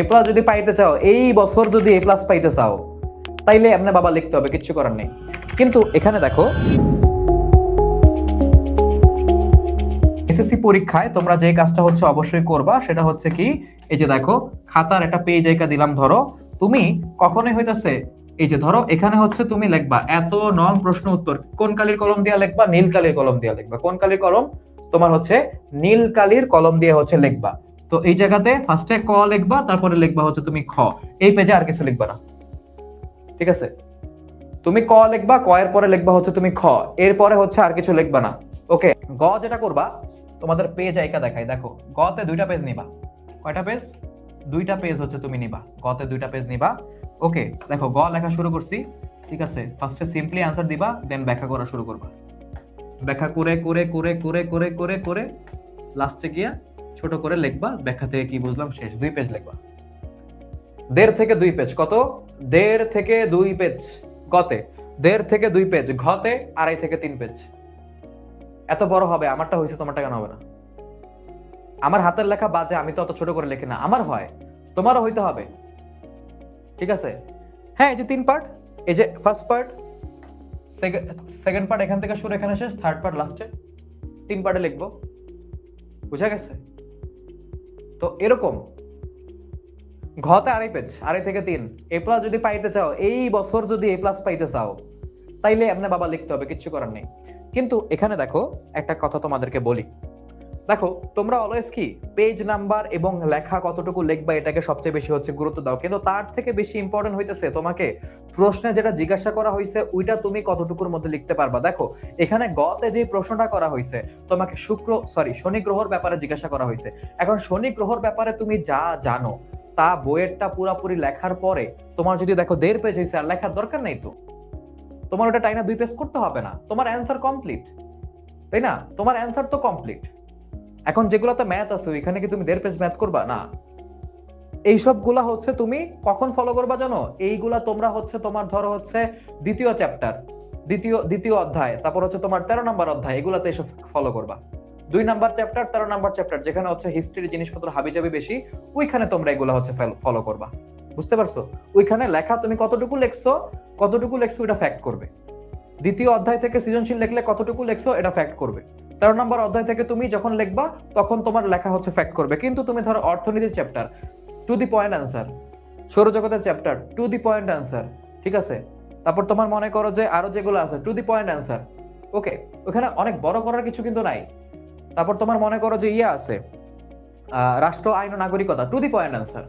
এ plus যদি পাইতে চাও, এই বছর যদি এ প্লাস পাইতে চাও, তাইলে আপনার বাবা লিখতে হবে, কিচ্ছু করার নেই। কিন্তু এখানে দেখো এসএসসি পরীক্ষায় তোমরা যে কাজটা হচ্ছে অবশ্যই করবা, সেটা হচ্ছে কি, এই যে দেখো, খাতার একটা পেজ একা দিলাম, ধরো, তুমি কখনোই হইতাছে, এই যে ধরো, এখানে হচ্ছে তুমি লিখবা, এত নং প্রশ্ন উত্তর, কোন কালির কলম দিয়ে লিখবা, নীল কালির কলম দিয়ে লিখবা। কোন কালির কলম? তোমার হচ্ছে নীল কালির কলম দিয়ে হচ্ছে লিখবা। তো এই জায়গাতে ফার্স্টে ক লিখবা, তারপরে লিখবা হচ্ছে তুমি খ। এই পেজে আর কিছু লিখবা না। ঠিক আছে? তুমি ক লিখবা, ক এর পরে লিখবা হচ্ছে তুমি খ। এরপরে হচ্ছে আর কিছু লিখবা না। ওকে গ যেটা করবা, তোমাদের পেজ আইকা দেখাই। দেখো, গতে দুইটা পেজ নিবা। কয়টা পেজ দুইটা পেজ হচ্ছে তুমি নিবা। গতে দুইটা পেজ নিবা। ওকে দেখো, গ লেখা শুরু করছি। ঠিক আছে? ফার্স্টে সিম্পলি আনসার দিবা দেন ব্যাখ্যা করা শুরু করবা। ব্যাখ্যা করে করে করে করে করে করে করে লাস্টে গিয়া ছোট করে লিখবা, ব্যাখ্যা থেকে কি বুঝলাম শেষ, দুই পেজ লিখবা। দেড় থেকে দুই পেজ কত? দেড় থেকে দুই পেজ গতে। দেড় থেকে দুই পেজ ঘতে আড়াই থেকে তিন পেজ এত বড় হবে, আমারটা হয়েছে তোমারটা কেন হবে না? আমার হাতের লেখা বাজে, আমি তো অত ছোট করে লিখি না। আমার হয়, তোমারও হইতে হবে। ঠিক আছে? হ্যাঁ এই যে তিন পার্ট এই যে ফার্স্ট পার্ট সেকেন্ড পার্ট এখান থেকে শুরু, এখানে শেষ থার্ড পার্ট লাস্টে তিন পার্টে লিখব। বুঝা গেছে? তো এরকম। ঘতে আড়াই পেজ আড়াই থেকে তিন। এ প্লাস যদি পাইতে চাও, এই বছর যদি এ প্লাস পাইতে চাও, তাইলে আপনার বাবা লিখতে হবে, কিচ্ছু করার নেই। কিন্তু এখানে দেখো, একটা কথা তোমাদেরকে বলি। দেখো, তোমরা অলওয়েজ কি পেজ নাম্বার এবং লেখা কতটুকু লিখবা এটাকে সবচেয়ে বেশি হচ্ছে গুরুত্ব দাও। কিন্তু তার থেকে বেশি ইম্পর্টেন্ট হইতেছে তোমাকে প্রশ্নে যেটা জিজ্ঞাসা করা হয়েছে ওইটা তুমি কতটুকুর মধ্যে লিখতে পারবা। দেখো, এখানে গতে যে প্রশ্নটা করা হয়েছে তোমাকে শুক্র সরি শনি গ্রহর ব্যাপারে জিজ্ঞাসা করা হয়েছে এখন শনি গ্রহর ব্যাপারে তুমি যা জানো, তা বইয়েরটা পুরাপুরি লেখার পরে, তোমার যদি দেখো দেড় পেজ হয়েছে আর লেখার দরকার নেই তো, তোমার ওটা টাইনা দুই পেজ করতে হবে না। তোমার অ্যান্সার কমপ্লিট তাই না? তোমার অ্যান্সার তো কমপ্লিট এখন যেগুলোতে ম্যাথ আছে, ওইখানে কি তুমি দেড় পেজ ম্যাথ করবা? না। এইসবগুলা হচ্ছে তুমি কখন ফলো করবা জানো? এইগুলা তোমরা হচ্ছে তোমার ধরো হচ্ছে দ্বিতীয় চ্যাপ্টার দ্বিতীয় দ্বিতীয় অধ্যায়, তারপর হচ্ছে তোমার তেরো নাম্বার অধ্যায়, এগুলাতে এসব ফলো করবা। দুই নাম্বার চ্যাপ্টার তেরো নাম্বার চ্যাপ্টার যেখানে হচ্ছে হিস্ট্রির জিনিসপত্র হাবিজাবি বেশি, ওইখানে তোমরা এগুলো হচ্ছে ফলো করবা। বুঝতে পারছ? ওইখানে লেখা তুমি কতটুকু লেখছো কতটুকু লেখছো এটা ফ্যাক্ট করবে। দ্বিতীয় অধ্যায় থেকে সৃজনশীল লেখলে কতটুকু লেখছো, এটা ফ্যাক্ট করবে। তেরো নম্বর অধ্যায় থেকে তুমি যখন লিখবা, তখন তোমার লেখা হচ্ছে ফ্যাক্ট করবে। কিন্তু তুমি ধরো অর্থনীতির chapter to the point answer সৌরজগতের chapter to the point answer ঠিক আছে? তারপর তোমার মনে করো যে আরও যেগুলো আছে to the point answer okay ওখানে অনেক বড় করার কিছু কিন্তু নাই। তারপর তোমার মনে করো যে ইয়ে আছে রাষ্ট্র, আইন ও নাগরিকতা টু দি পয়েন্ট আনসার